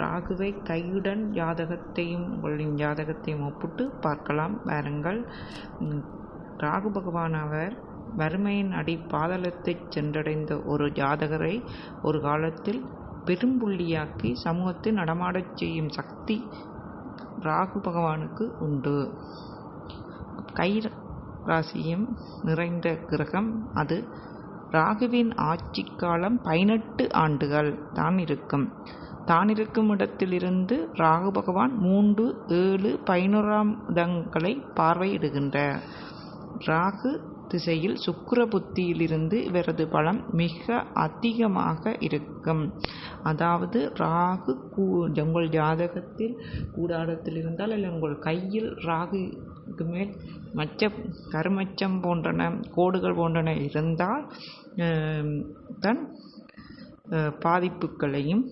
ராகுவை கையுடன் ஜாதகத்தையும் உங்களின் ஜாதகத்தையும் ஒப்பிட்டு பார்க்கலாம். வாருங்கள். ராகு பகவான் அவர் வறுமையின் அடி பாதளத்தை சென்றடைந்த ஒரு ஜாதகரை ஒரு காலத்தில் பெரும்புள்ளியாக்கி சமூகத்தில் நடமாடச் செய்யும் சக்தி ராகு பகவானுக்கு உண்டு. கை ராசியும் நிறைந்த கிரகம் அது. ராகுவின் ஆட்சி காலம் பதினெட்டு ஆண்டுகள் தான் இருக்கும். தான் இருக்கும் இடத்திலிருந்து ராகு பகவான் மூன்று ஏழு பதினோராம் இடங்களை பார்வையிடுகின்றார். ராகு திசையில் சுக்கிர புத்தியிலிருந்து இவரது பலம் மிக அதிகமாக இருக்கும். அதாவது ராகு கூ உங்கள் ஜாதகத்தில் கூடாரத்தில் இருந்தால் இல்லை உங்கள் கையில் ராகுக்கு மேல் மச்ச கருமச்சம் போன்றன கோடுகள் போன்றன இருந்தால் தன் பாதிப்புகளையும்